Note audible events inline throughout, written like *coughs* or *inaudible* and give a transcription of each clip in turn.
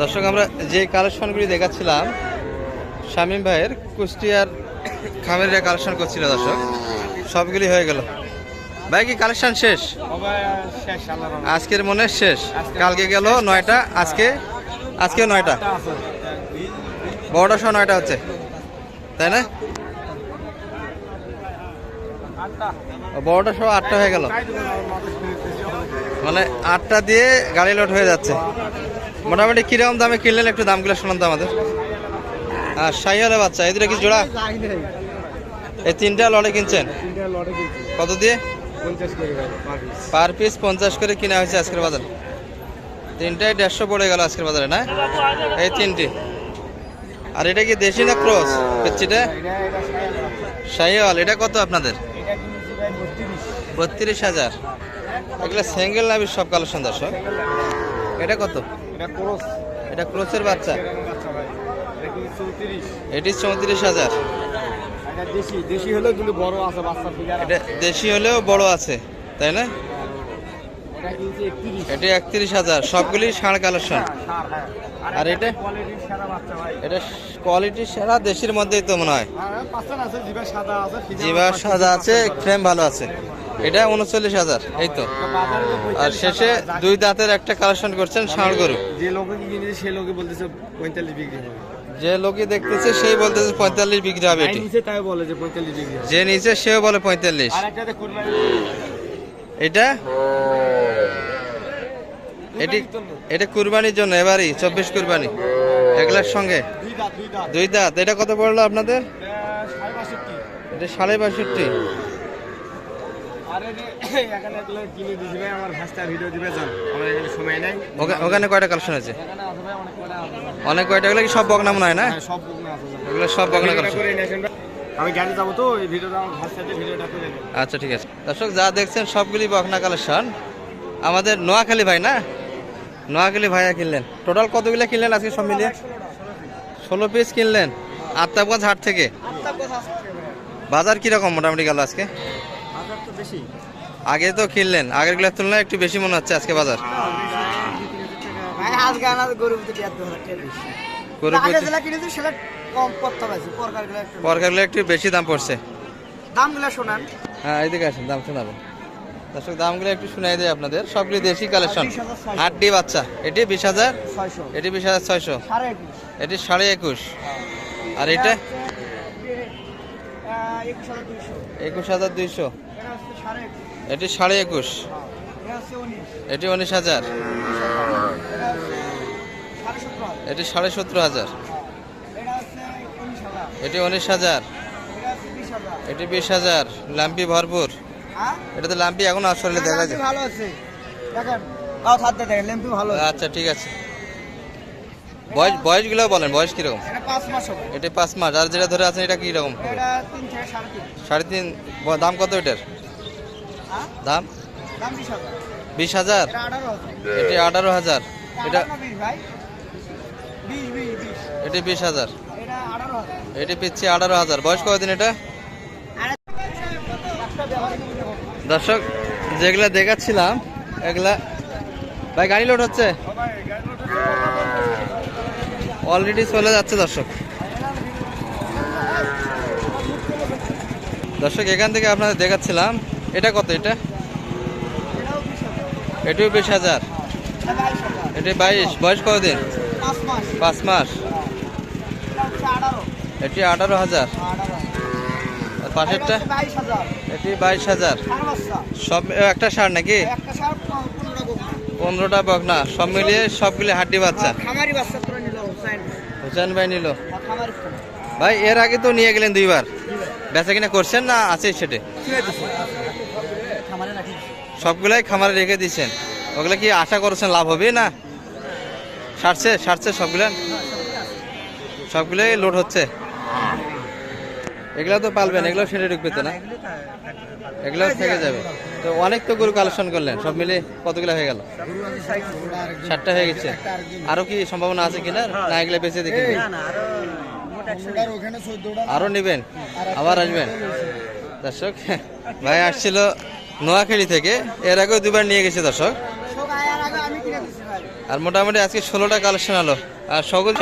দর্শক, আমরা যে কালেকশনগুলি দেখাচ্ছিলাম, শামীম ভাইয়ের কুষ্টিয়ার খামেরিয়া কালেকশন করছিল দর্শক, সবগুলি হয়ে গেল। ভাই, কি কালেকশন শেষ? আজকের মনে শেষ। কালকে গেল নয়টা, আজকে আজকে নয়টা। বড়টা সহ নয়টা হচ্ছে। তাই না? বড়টা সহ আটটা হয়ে গেল। মানে আটটা দিয়ে গাড়ি লোড হয়ে যাচ্ছে। মোটামুটি কীরকম দামে কিনলেন? একটু দামগুলো শোনান তো আমাদের। আর সাইয়ালে বাচ্চা এদের কি জোড়া? এই তিনটা লড়ে কিনছেন? কত দিয়ে? পার পিস পঞ্চাশ করে কিনা হয়েছে আজকের বাজারে। তিনটায় দেড়শো পড়ে গেল আজকের বাজারে, না? এই তিনটি। আর এটা কি দেশি না ক্রস? পেচ্ছিটা? শাহিওয়াল, এটা কত আপনাদের? বত্রিশ হাজার। এগুলো সিঙ্গেল নাবির সব কালেকশন দর্শক। এটা কত? এটা ক্রোসের বাচ্চা। এটি চৌত্রিশ। হাজার। দেশি। দেশি হলেও কিন্তু বড় আছে বাচ্চা এটা দেশি হলেও বড় আছে তাই না? এটা একত্রিশ। এটি হাজার সবগুলি ষাঁড় কালেকশন। আর এটা? এটা? কোয়ালিটি সেরা দেশির মধ্যেই তো মনে হয়। হ্যাঁ জিবা সাদা আছে ফ্রেম ভালো আছে। এটা উনচল্লিশ হাজার এই তো। আর শেষে দুই দাঁতের একটা কালেকশন করছেন ষাঁড় গরু। যে লোকে কিনেছে সে লোকে বলতেছে পঁয়তাল্লিশ বিক্রি হবে। যে লোকই দেখতেছে সেই বলতেছে পঁয়তাল্লিশ বিক্রি হবে এটি। তাই বলে যে পঁয়তাল্লিশ বিক্রি যে নিচে সেও বলে পঁয়তাল্লিশ। এটা? এটি এটা কুরবানির জন্য এবারই চব্বিশ কুরবানি। এগুলার সঙ্গে। দুই দাঁত দুই দাঁত। এটা কত পড়ল আপনাদের? এটা সাড়ে বাষট্টি। ওখানে কয়টা কালেকশন আছে? অনেক কয়টা এগুলো কি সব বকনা মনে হয় না? হ্যাঁ, সব বুক না আছে যান। এগুলো সব বকনা কালেকশন করে নিয়েছেন ভাই। আমি গাড়ি যাব তো এই ভিডিওটা আমার ভাষাতে ভিডিওটা করে আচ্ছা ঠিক আছে। দর্শক যা দেখছেন সবগুলি বকনা কালেকশন আমাদের নোয়াখালী ভাই না? নোয়াখালী ভাইয়া কিনলেন। টোটাল কতগুলো কিনলেন আজকে সব মিলিয়ে? ষোলো পিস কিনলেন। আত্মাগঞ্জ হাট থেকে। বাজার কীরকম মোটামুটি গেল আজকে? আগে তো কিনলেন আগেরগুলোর তুলনায় একটু বেশি মনে হচ্ছে আজকে বাজার। পরকারগুলো একটু বেশি দাম পড়ছে। দামগুলো শোনান। হ্যাঁ এইদিকে আসেন দাম দর্শক দামগুলো একটু শুনাই দেয় আপনাদের। সবগুলি দেশি কালেকশন। 20,600 হাড্ডি বাচ্চা। এটি বিশ হাজার ছয়শো। এটি বিশ হাজার ছয়শো। সাড়ে একুশ। এটি সাড়ে একুশ। আর এটা একুশ হাজার দুইশো। এটা সাড়ে একুশ। এটি উনিশ। হাজার। এটা সাড়ে সতেরো হাজার। এটি উনিশ হাজার। এটি বিশ হাজার। লাম্পি ভরপুর। হ্যাঁ? এটা তো লাম্পি এখন আসলে দেখা যায়। ভালো আছে। দেখেন আচ্ছা ঠিক আছে। বয়স বয়সগুলো বলেন বয়স কীরকম? এটা পাঁচ মাস এটি পাঁচ মাস আর যেটা ধরে আছেন এটা কীরকম? সাড়ে তিন। দাম কত এটার? হ্যাঁ? দাম? দাম বিশ হাজার। এটা আঠারো হাজার। এটি এটা বিশ হাজার। এটা পিচ্ছি আঠারো হাজার। বয়স কতদিন এটা? দর্শক যেগুলা দেখাচ্ছিলাম এগুলা ভাই গাড়ি লোড হচ্ছে। অলরেডি চলে যাচ্ছে দর্শক। দর্শক এখান থেকে আপনাদের দেখাচ্ছিলাম। এটা কত এটা? এটাও বিশ হাজার। এটা বাইশ। বয়স কতদিন? পাঁচ মাস। এটা আঠারো হাজার। পাশেরটা? এটা বাইশ হাজার। সব একটা সার নাকি? পনেরোটা বকনা। সব মিলিয়ে সবগুলি হাড্ডি বাচ্চা খামারি বাচ্চা করে নিল হুসাইন হুসেন ভাই নিল। ভাই, এর আগে তো নিয়ে গেলেন দুইবার। বেচা কিনা করছেন না আছে সেটে? সবগুলাই খামারে রেখে দিয়েছেন ওগুলো কি আশা করছেন লাভ হবে না? সারছে সারছে সবগুলো? সবগুলোই লোড হচ্ছে। এগুলো তো পালবেন এগুলো সেটে ঢুকবে তো না? এগুলো থেকে যাবে। তো অনেক তো গরু কালেকশন করলেন, সব মিলে কতগুলো হয়ে গেল? ষাটটা হয়ে গেছে। আরও কি সম্ভাবনা আছে কিনা? না এগুলো বেঁচে দেখি আরও নেবেন, আবার আসবেন। দর্শক, ভাই আসছিল নোয়াখালী থেকে, এর আগেও দুবার নিয়ে গেছে দর্শক। আর মোটামুটি আজকে ষোলোটা কালেকশন হলো। আর সকল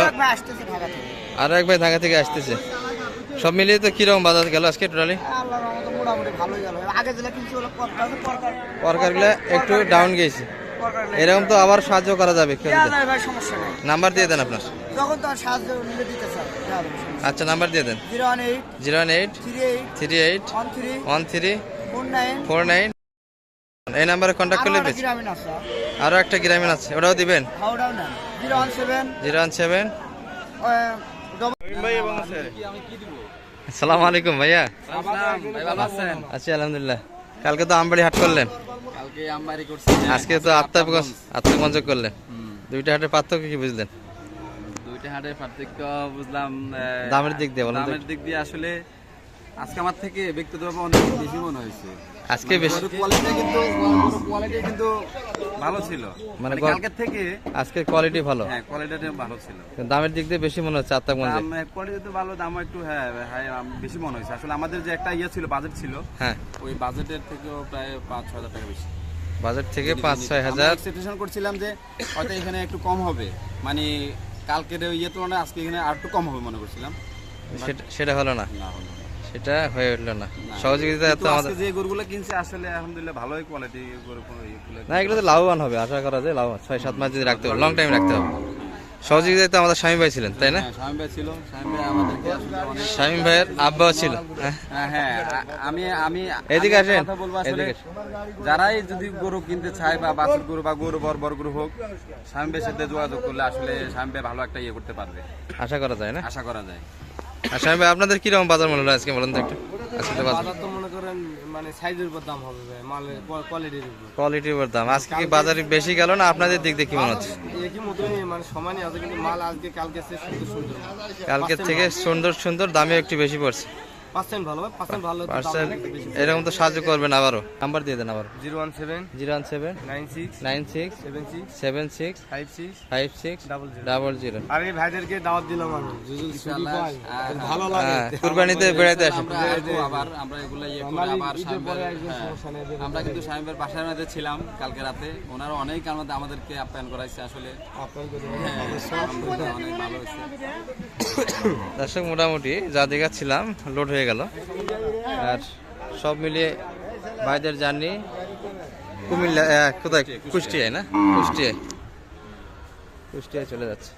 আরও এক ভাই ঢাকা থেকে আসতেছে। সব মিলিয়ে তো কীরকম বাজার গেল আজকে টোটালি? মোটামুটি ভালোই গেল। আগে যেটা কিনছি ওগুলো পরকার পরকার পরকারগুলো একটু ডাউন গেছে এরকম তো আবার সাহায্য করা যাবে দেওয়া যায় ভাই সমস্যা নাই। নাম্বার দিয়ে দেন আপনার। যখন সাহায্য নিলে দিতে আচ্ছা নাম্বার দিয়ে দেন। Zero one eight zero one eight three eight one three four nine এই নাম্বারে কন্ট্যাক্ট করলে বেশ। আরও একটা গ্রামীণ আছে ওটাও দিবেন। Zero one seven zero one seven. সালাম আলাইকুম ভাইয়া। ভাই আছি আলহামদুলিল্লাহ। কালকে তো আমবাড়ি হাট করলেন? করছি আজকে তো আত্মাগঞ্জ আত্মাগঞ্জ করলেন। দুইটা হাটের পার্থক্য কি বুঝলেন? দুইটা হাটের পার্থক্য বুঝলাম দামের দিক দিয়ে দামের দিক দিয়ে আসলে আজকে আমার থেকে ব্যক্তিগতভাবে অনেক বেশি মনে হয়েছে। আজকে বেশি? কোয়ালিটি কিন্তু কোয়ালিটি কিন্তু ভালো ছিল। মানে মানে কালকের থেকে আজকে কোয়ালিটি ভালো? হ্যাঁ কোয়ালিটিটা ভালো ছিল। দামের দিক দিয়ে বেশি মনে হচ্ছে আত্মাগঞ্জে দাম কোয়ালিটি তো ভালো দামও একটু হ্যাঁ হ্যাঁ বেশি মনে হয়েছে। আসলে আমাদের যে একটা ইয়ে ছিল বাজেট ছিল হ্যাঁ। ওই বাজেটের থেকেও প্রায় পাঁচ ছ হাজার টাকা বেশি। বাজার থেকে পাঁচ ছয় হাজার? এক্সপেকটেশন করছিলাম যে হয়তো এখানে একটু কম হবে। মানে কালকের ইয়ে তুলনায় আজকে এখানে আর একটু কম হবে মনে করছিলাম। সেটা- সেটা হলো না। না হলো না। সেটা হয়ে উঠল না। সহযোগিতা এত আমাদের যে গরুগুলো কিনছে আসলে আলহামদুলিল্লাহ ভালোই কোয়ালিটি গরু ইয়েগুলো না এগুলো তো লাভবান হবে আশা করা যায় লাভবান। ছয় সাত মাস যদি রাখতে হবে লং টাইম রাখতে হবে। সহযোগিতা তো আমাদের স্বামী ভাই ছিলেন তাই না? হ্যাঁ স্বামী ভাই ছিল স্বামী ভাই আমাদেরকে আসলে স্বামী ভাইয়ের আব্বাও ছিল হ্যাঁ? হ্যাঁ, হ্যাঁ আমি আমি এদিকে আসেন, কথা বলব আসলে যারাই যদি গরু কিনতে চায় বা বাছুর গরু বা গরু বড় বর গরু হোক স্বামী ভাইয়ের সাথে যোগাযোগ করলে আসলে স্বামী ভাই ভালো একটা ইয়ে করতে পারবে। আশা করা যায় না? আশা করা যায়। স্বামী ভাই আপনাদের কীরকম বাজার মূল্য আজকে বলেন তো একটু? আজকে বাজার তো মনে করেন মানে সাইজের উপর দাম হবে ভাই মালের কোয়ালিটির উপর। কোয়ালিটির উপর দাম। আজকে কি বাজারে বেশি গেল না আপনাদের দিক দিয়ে কি মনে হচ্ছে? একই মতই মানে সমানই আছে কিন্তু মাল আজকে কালকে সুন্দর সুন্দর। কালকের থেকে সুন্দর সুন্দর দামে একটু বেশি পড়ছে। পার্সেন্ট ভালো পার্সেন্ট ভালো এরকম তো সাহায্য করবেন আবারও। নাম্বার দিয়ে দেন আবার zero one seven zero one seven nine six nine six seven six seven six five six five six double zero. Double zero. আর এই ভাইদেরকে দাওয়াত দিলাম আমি। যদি ছুটি পাই ভালো। লাগে। হ্যাঁ কুরবানিতে বেড়াতে আসেন। আমরা আবার আমরা এগুলো ইয়ে করে আবার হ্যাঁ। আমরা কিন্তু ভাইয়ের বাসার মধ্যে ছিলাম কালকে রাতে। ওনারা অনেক আমাদের আমাদেরকে আপ্যায়ন করাইছে আসলে। হ্যাঁ, *coughs* দর্শক মোটামুটি যা দেখাচ্ছিলাম লোড হয়ে গেল। আর সব মিলিয়ে ভাইদের জার্নি কুমিল্লা কোথায়? কুষ্টিয়ায় না? কুষ্টিয়ায়। কুষ্টিয়ায় চলে যাচ্ছে।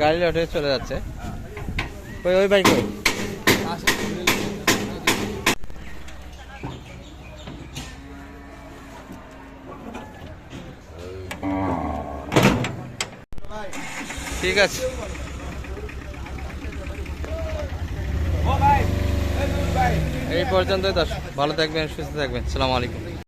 গাড়ি লোড চলে যাচ্ছে। ওই ওই বাইক ঠিক আছে। এই পর্যন্তই দর্শক ভালো থাকবেন সুস্থ থাকবেন। সালাম আলাইকুম।